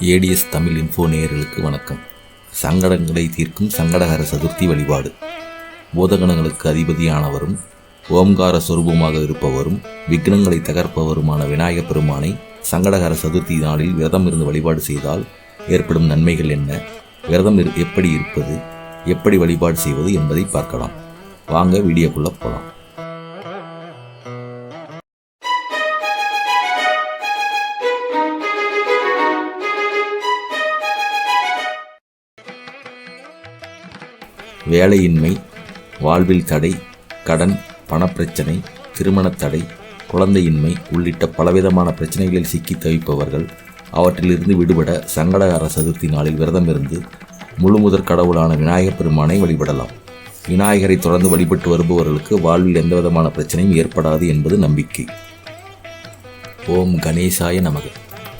ADS Tamil info நேயர்களுக்கு வணக்கம். சங்கடங்களை தீர்க்கும் சங்கடகர சதுர்த்தி வழிபாடு. பூதகணங்களுக்கு அதிபதியானவரும் ஓம்கார சொரூபமாக இருப்பவரும் விக்னங்களை தகர்ப்பவருமான விநாயகப் பெருமானை சங்கடகர சதுர்த்தி நாளில் விரதம் இருந்து வழிபாடு செய்தால் ஏற்படும் நன்மைகள் என்ன? விரதம் இரு- எப்படி இருப்பது? எப்படி வழிபாடு செய்வது என்பதை பார்க்கலாம். வாங்க வீடியோக்குள்ளே போகலாம் வேலையின்மை வாழ்வில் தடை கடன் பணப்பிரச்சனை திருமணத் தடை குழந்தையின்மை உள்ளிட்ட பலவிதமான பிரச்சனைகளில் சிக்கி தவிப்பவர்கள் அவற்றிலிருந்து விடுபட சங்கடகார சதுர்த்தி நாளில் விரதம் இருந்து முழுமுதற் கடவுளான விநாயகப் பெருமானை வழிபடலாம். விநாயகரை தொடர்ந்து வழிபட்டு வருபவர்களுக்கு வாழ்வில் எந்தவிதமான பிரச்சனையும் ஏற்படாது என்பது நம்பிக்கை. ஓம் கணேசாய நமக.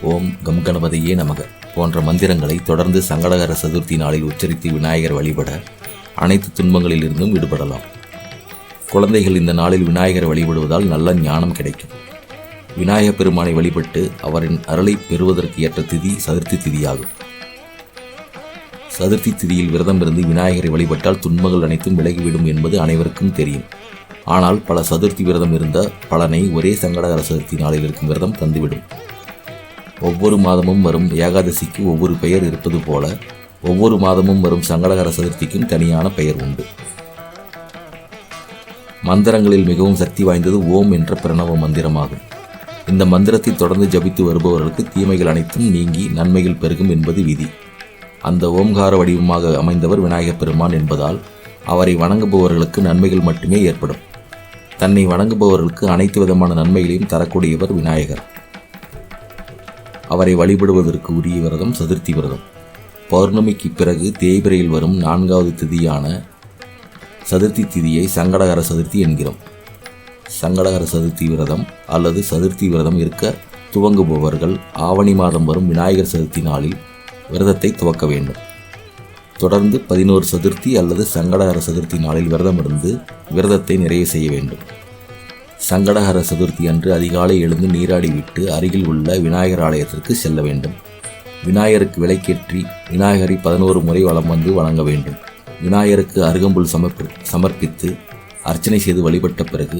ஓம் கம் கணபதியே நமக. போன்ற மந்திரங்களை தொடர்ந்து சங்கடகர சதுர்த்தி நாளில் உச்சரித்து விநாயகர் வழிபட அனைத்து துன்பங்களிலிருந்தும் விடுபடலாம். குழந்தைகள் இந்த நாளில் விநாயகரை வழிபடுவதால் நல்ல ஞானம் கிடைக்கும். விநாயகப் பெருமானை வழிபட்டு அவரின் அருளை பெறுவதற்கு ஏற்ற திதி சதுர்த்தி திதியாகும். சதுர்த்தி திதியில் விரதம் இருந்து விநாயகரை வழிபட்டால் துன்பங்கள் அனைத்தும் விலகிவிடும் என்பது அனைவருக்கும் தெரியும். ஆனால் பல சதுர்த்தி விரதம் இருந்த பலனை ஒரே சங்கடகர சதுர்த்தி நாளில் இருக்கும் விரதம் தந்துவிடும். ஒவ்வொரு மாதமும் வரும் ஏகாதசிக்கு ஒவ்வொரு பெயர் இருப்பது போல ஒவ்வொரு மாதமும் வரும் சங்கடகர சதுர்த்திக்கும் தனியான பெயர் உண்டு. மந்திரங்களில் மிகவும் சக்தி வாய்ந்தது ஓம் என்ற பிரணவ மந்திரமாகும். இந்த மந்திரத்தை தொடர்ந்து ஜபித்து வருபவர்களுக்கு தீமைகள் அனைத்தும் நீங்கி நன்மைகள் பெருகும் என்பது விதி. அந்த ஓம்கார வடிவமாக அமைந்தவர் விநாயகப் பெருமான் என்பதால் அவரை வணங்குபவர்களுக்கு நன்மைகள் மட்டுமே ஏற்படும். தன்னை வணங்குபவர்களுக்கு அனைத்து விதமான நன்மைகளையும் தரக்கூடியவர் விநாயகர். அவரை வழிபடுவதற்கு உரிய விரதம் சதுர்த்தி விரதம். பௌர்ணமிக்கு பிறகு தேய்பிரையில் வரும் நான்காவது திதியான சதுர்த்தி திதியை சங்கடகர சதுர்த்தி என்கிறோம். சங்கடகர சதுர்த்தி விரதம் அல்லது சதுர்த்தி விரதம் இருக்க துவங்குபவர்கள் ஆவணி மாதம் வரும் விநாயகர் சதுர்த்தி நாளில் விரதத்தை துவக்க வேண்டும். தொடர்ந்து பதினோரு சதுர்த்தி அல்லது சங்கடகர சதுர்த்தி நாளில் விரதம் இருந்து விரதத்தை நிறைவு செய்ய வேண்டும். சங்கடகர சதுர்த்தி அன்று அதிகாலை எழுந்து நீராடி விட்டு அருகில் உள்ள விநாயகர் ஆலயத்திற்கு செல்ல வேண்டும். விநாயகருக்கு விலைக்கேற்றி விநாயகரை பதினோரு முறை வலம் வந்து வணங்க வேண்டும். விநாயகருக்கு அருகம்புல் சமர்ப்பி சமர்ப்பித்து அர்ச்சனை செய்து வழிபட்ட பிறகு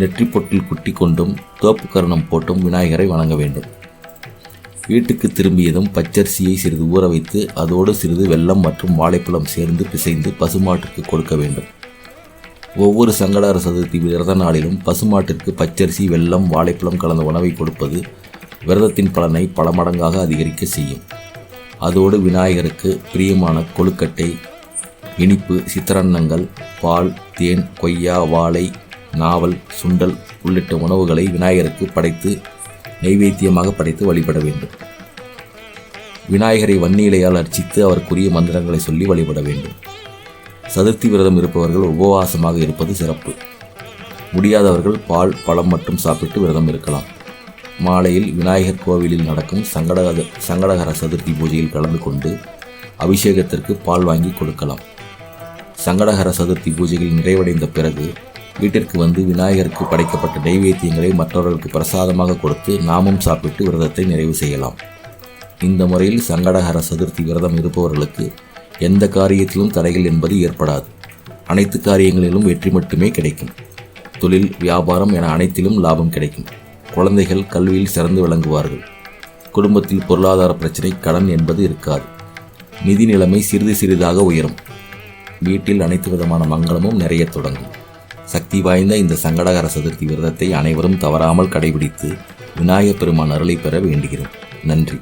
நெற்றி பொட்டில் குட்டி கொண்டும் தோப்பு கரணம் போட்டும் விநாயகரை வணங்க வேண்டும். வீட்டுக்கு திரும்பியதும் பச்சரிசியை சிறிது ஊற வைத்து அதோடு சிறிது வெல்லம் மற்றும் வாழைப்பழம் சேர்ந்து பிசைந்து பசுமாட்டிற்கு கொடுக்க வேண்டும். ஒவ்வொரு சங்கடார சதுர்த்தி விரத நாளிலும் பசுமாட்டிற்கு பச்சரிசி வெல்லம் வாழைப்பழம் கலந்த உணவை கொடுப்பது விரதத்தின் பலனை பல மடங்காக அதிகரிக்க செய்யும். அதோடு விநாயகருக்கு பிரியமான கொழுக்கட்டை இனிப்பு சித்திரன்னங்கள் பால் தேன் கொய்யா வாழை நாவல் சுண்டல் உள்ளிட்ட உணவுகளை விநாயகருக்கு படைத்து நைவேத்தியமாக படைத்து வழிபட வேண்டும். விநாயகரை வன்னியிலையால் அர்ச்சித்து அவருக்குரிய மந்திரங்களை சொல்லி வழிபட வேண்டும். சதுர்த்தி விரதம் இருப்பவர்கள் உபவாசமாக இருப்பது சிறப்பு. முடியாதவர்கள் பால் பழம் மட்டும் சாப்பிட்டு விரதம் இருக்கலாம். மாலையில் விநாயகர் கோவிலில் நடக்கும் சங்கடகர சங்கடகர சதுர்த்தி பூஜையில் கலந்து கொண்டு அபிஷேகத்திற்கு பால் வாங்கி கொடுக்கலாம். சங்கடகர சதுர்த்தி பூஜைகள் நிறைவடைந்த பிறகு வீட்டிற்கு வந்து விநாயகருக்கு படைக்கப்பட்ட நைவேத்தியங்களை மற்றவர்களுக்கு பிரசாதமாக கொடுத்து நாமும் சாப்பிட்டு விரதத்தை நிறைவு செய்யலாம். இந்த முறையில் சங்கடகர சதுர்த்தி விரதம் இருப்பவர்களுக்கு எந்த காரியத்திலும் தடைகள் என்பது ஏற்படாது. அனைத்து காரியங்களிலும் வெற்றி மட்டுமே கிடைக்கும். தொழில் வியாபாரம் என அனைத்திலும் லாபம் கிடைக்கும். குழந்தைகள் கல்வியில் சிறந்து விளங்குவார்கள். குடும்பத்தில் பொருளாதார பிரச்சனை கடன் என்பது இருக்காது. நிதி நிலைமை சிறிது சிறிதாக உயரும். வீட்டில் அனைத்து விதமான மங்களமும் நிறைய தொடங்கும். சக்தி வாய்ந்த இந்த சங்கடகர சதுர்த்தி விரதத்தை அனைவரும் தவறாமல் கடைபிடித்து விநாயகப் பெருமான் அருளை பெற வேண்டுகிறோம். நன்றி.